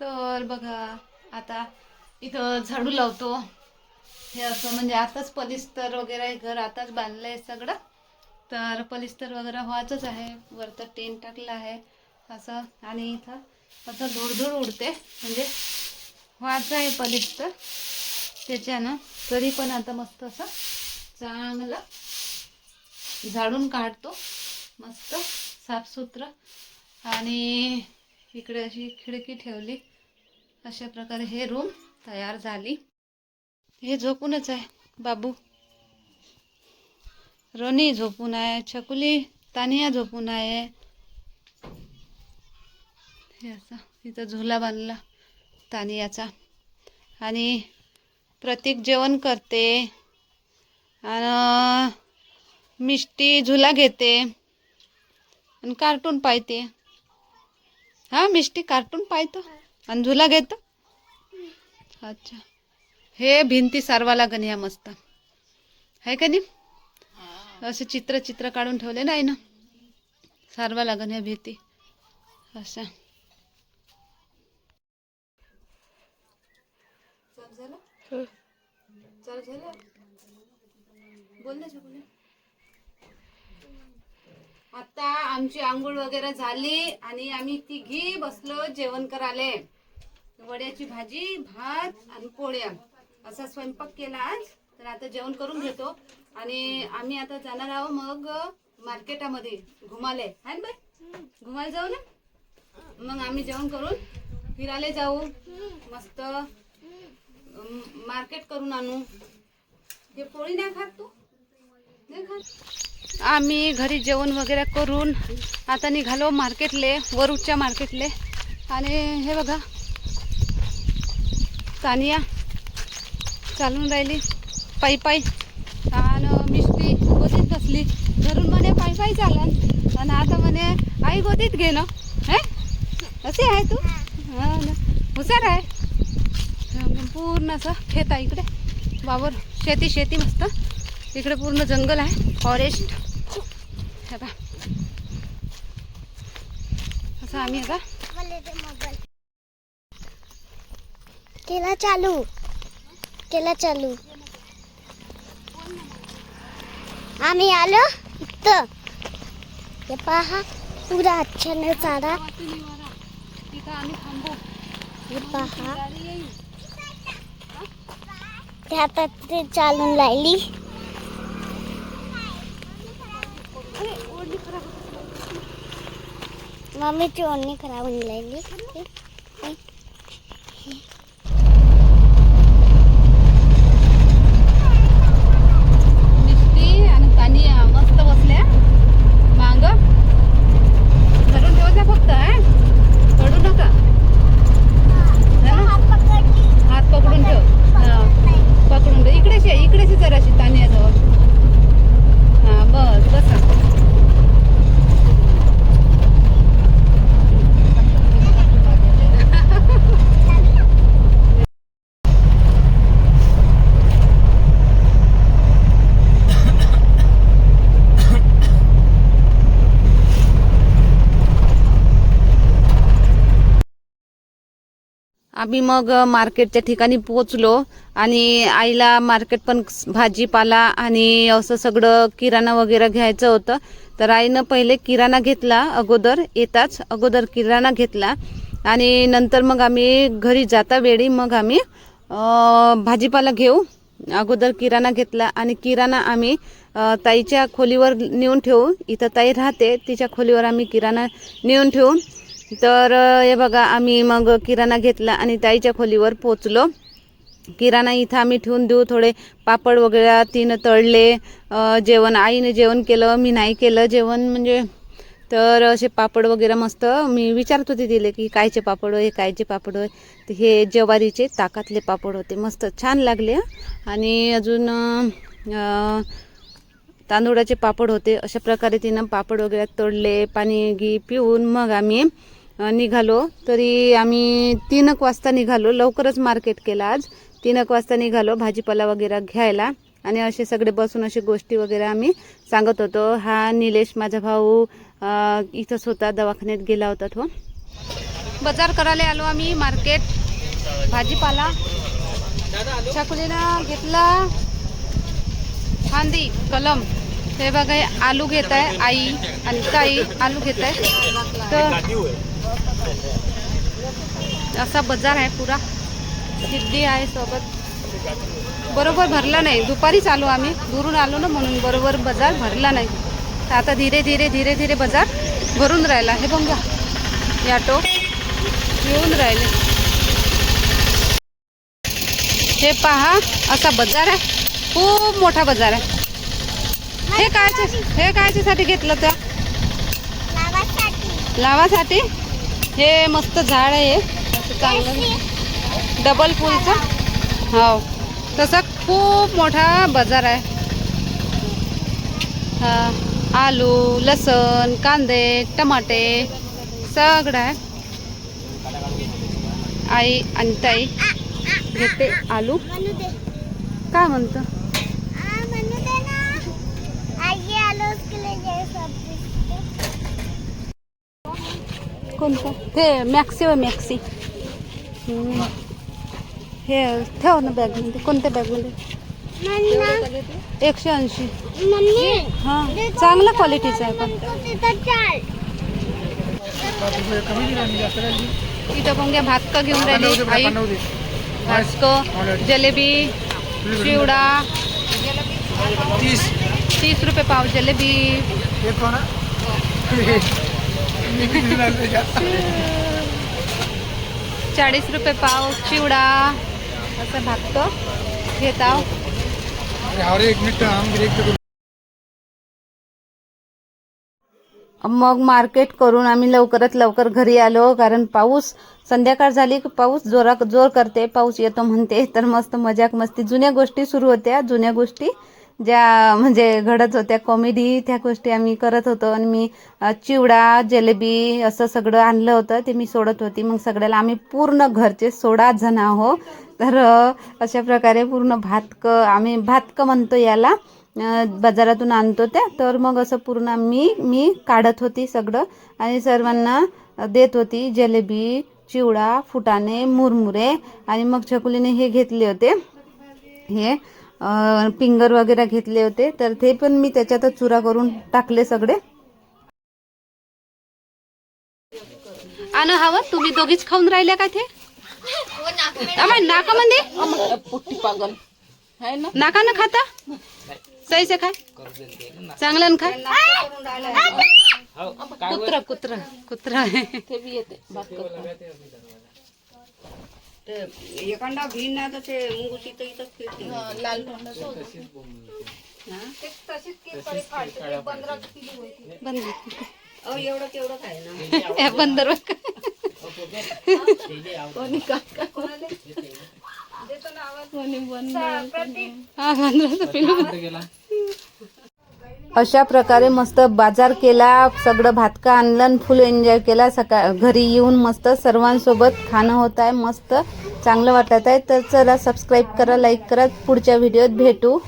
तर बघा आता इथं झाडू लावतो. हे असं म्हणजे आताच पलिस्तर वगैरे घर आताच बांधलं आहे सगळं. तर पलिस्तर वगैरे व्हायचंच आहे वरतं टेंट टाकलं आहे असं. आणि इथं असं धूळ उडते म्हणजे व्हायचं आहे पलिस्तर. त्याच्यानं तरी पण आता मस्त असं चांगलं झाडून काढतो मस्त साफसुथरं. आणि इकडे अशी खिडकी ठेवली. अशा प्रकारे हे रूम तयार झाली. हे झोपूनच आहे बाबू. रोनी झोपून आहे छकुली तानिया झोपून आहे. हे असा इथं झुला बांधला तानियाचा. आणि प्रतीक जेवण करते. आणि मिष्टी झुला घेते. आणि कार्टून पाहते. हा मिष्टी कार्टून पाहतो. आणि झुला घेतो? अच्छा. हे भिंती सारवा लागन मस्त. आहे का नाही असे चित्र चित्र काढून ठेवले नाही ना सारवा लागन ह्या भीती. असं. आता आमची आंघोळ वगैरे झाली आणि आम्ही तिघी बसलो जेवण करायला. वड्याची भाजी भात आणि पोळ्या. असा स्वयंपाक केला आज. तर आता जेवण करून घेतो. आणि आम्ही आता जाणार आहोत मग मार्केटामध्ये घुमाले. आहे ना बाई? घुमायला जाऊ ना? मग आम्ही जेवण करून फिरायला जाऊ. मस्त मार्केट करून आणू. हे पोळी नाही खात तू? नाही खात? आम्ही घरी जेवण वगैरे करून आता निघालो मार्केटले वरुडच्या मार्केटले. आणि हे बघा तानिया चालून राहिली. पायी पायी. आणि मिष्टी गोदीत बसली. धरून म्हणे पायी पायी चालन आणि आता म्हणे आई गोदीत घे ना. हे? असे आहे तू? हा ना. हुशार आहे. पूर्ण असं खेत आहे इकडे. वावर. शेती शेती मस्त. इकडे पूर्ण जंगल आहे. फॉरेस्ट. हे बा असं आम्ही आता केला चालू. केला चालू. आम्ही आलो इथं. हे पहा पुरा अच्छा चारा. हे पहा. गाडी ते चालून राहिली. मम्मीची ओढणी खराब होऊन राहिली मिष्टी आणि तानिया मस्त बसल्या मांग धरून ठेवायचा फक्त हा पडू नका है ना? हात पकडून ठेव हा पकडून ठेव इकडेच ये इकडेच ये जराशी तानिया जवळ हा बस बसा आम्ही मग मार्केटच्या ठिकाणी पोहोचलो आणि आईला मार्केट पण भाजीपाला आणि असं सगळं किराणा वगैरे घ्यायचं होतं. तर आईनं पहिले किराणा घेतला अगोदर येताच अगोदर किराणा घेतला. आणि नंतर मग आम्ही घरी जाता वेळी मग आम्ही भाजीपाला घेऊ अगोदर किराणा घेतला. आणि किराणा आम्ही ताईच्या खोलीवर नेऊन ठेवू. इथं ताई राहते तिच्या खोलीवर आम्ही किराणा नेऊन ठेवू. तर हे बघा आम्ही मग किराणा घेतला आणि ताईच्या खोलीवर पोचलो किराणा इथं आम्ही ठेवून देऊ थोडे पापड वगैरे तिनं तळले जेवण आईने जेवण केलं मी नाही केलं जेवण म्हणजे. तर असे पापड वगैरे मस्त मी विचारत होते तिले की कायचे पापड होय कायचे पापड होय तर हे ज्वारीचे ताकातले पापड होते मस्त छान लागले. आणि अजून तांदुळाचे तांदूळाचे पापड होते अशा प्रकारे तिनं पापड वगैरे तोडले पाणी घी पिऊन मग आम्ही निघालो. तरी आम्ही तीन एक वाजता निघालो. लवकरच मार्केट केलं आज. तीन एक वाजता निघालो भाजीपाला वगैरे घ्यायला. आणि असे सगळे बसून असे गोष्टी वगैरे आम्ही सांगत होतो. हा निलेश माझा भाऊ इथंच होता. दवाखान्यात गेला होता तो. बाजार करायला आलो आम्ही मार्केट. भाजीपाला. छकुलीनं घेतला. फांदी कलम. हे बघा आलू घेत आहे आई आणि ताई आलू घेत आहे. तर असा बाजार आहे पुरा. सिद्धी आहे सोबत. बरोबर भरला नाही. दुपारीच आलो आम्ही. दुरून आलो ना म्हणून बरोबर बाजार भरला नाही. तर आता धीरे धीरे धीरे धीरे बाजार भरून राहिला. हे बघा. हे ऑटो येऊन राहिले. हे पहा असा बाजार आहे. खूप मोठा बाजार आहे. हे कायच्या हे कायच्यासाठी घेतलं त्या? लावासाठी? हे मस्त झाड आहे. चांगलं. डबल फुलचं. हो. तसं खूप मोठा बाजार आहे. हा, आलू लसण कांदे टमाटे सगळं आहे. आई आणि ताई घेते आलू. काय म्हणतं? कोणतं? ते मॅक्सी व मॅक्सी हम्म. हे ठेव ना बॅगमध्ये कोणत्या बॅगमध्ये मम्मी एकशे ऐंशी. मम्मी हाँ. चांगला क्वालिटीचा आहे पण. इथं पण घ्या भातका घेऊन राहिली? आई भातक जलेबी चिवडा. तीस. तीस रुपये पाव जलेबी. चाळीस रुपये पाव चिवडा. असं भातक घेत आहो. मग मार्केट करून आम्ही लवकरात लवकर घरी आलो कारण पाऊस संध्याकाळ झाली की पाऊस जोरा जोर करते पाऊस येतो म्हणते तर मस्त मजाक मस्ती. जुन्या गोष्टी सुरू होत्या जुन्या गोष्टी ज्या म्हणजे घडत होत्या कॉमेडी त्या गोष्टी आम्ही करत होतो आणि मी चिवडा जलेबी असं सगळं आणलं होतं ते मी सोडत होती. मग सगळ्याला आम्ही पूर्ण घरचे सोळा जण आहो तर अशा प्रकारे पूर्ण भातकं आम्ही भातकं म्हणतो याला बाजारातून आणतो त्या. तर मग असं पूर्ण मी मी काढत होती सगळं आणि सर्वांना देत होती जलेबी चिवडा फुटाणे मुरमुरे आणि मग छकुलीने हे घेतले होते. हे पिंगर वगैरे घेतले होते. तर ते पण मी त्याच्यातच चुरा करून टाकले सगळे. आणि हवं तुम्ही दोघीच खाऊन राहिल्या का ते नाकामध्ये है ना नाका ना खाता. सही से खाय. चांगलं खाय. कुत्र कुत्र कुत्र. आहे ते एखादा भिन ना तर ते तर इथंच फिरते हा, लाल अहो एवढं तेवढं काय ना. बंदर कोणी काका कोणी बंद हा पिल्लू अशा प्रकारे मस्त बाजार केला सगळं भातका आणलं आणि फुल एन्जॉय केला. सकाळ घरी येऊन मस्त सर्वांसोबत खाणं होत आहे मस्त चांगलं वाटत आहे. तर चला सबस्क्राईब करा लाईक करा. पुढच्या व्हिडिओत भेटू.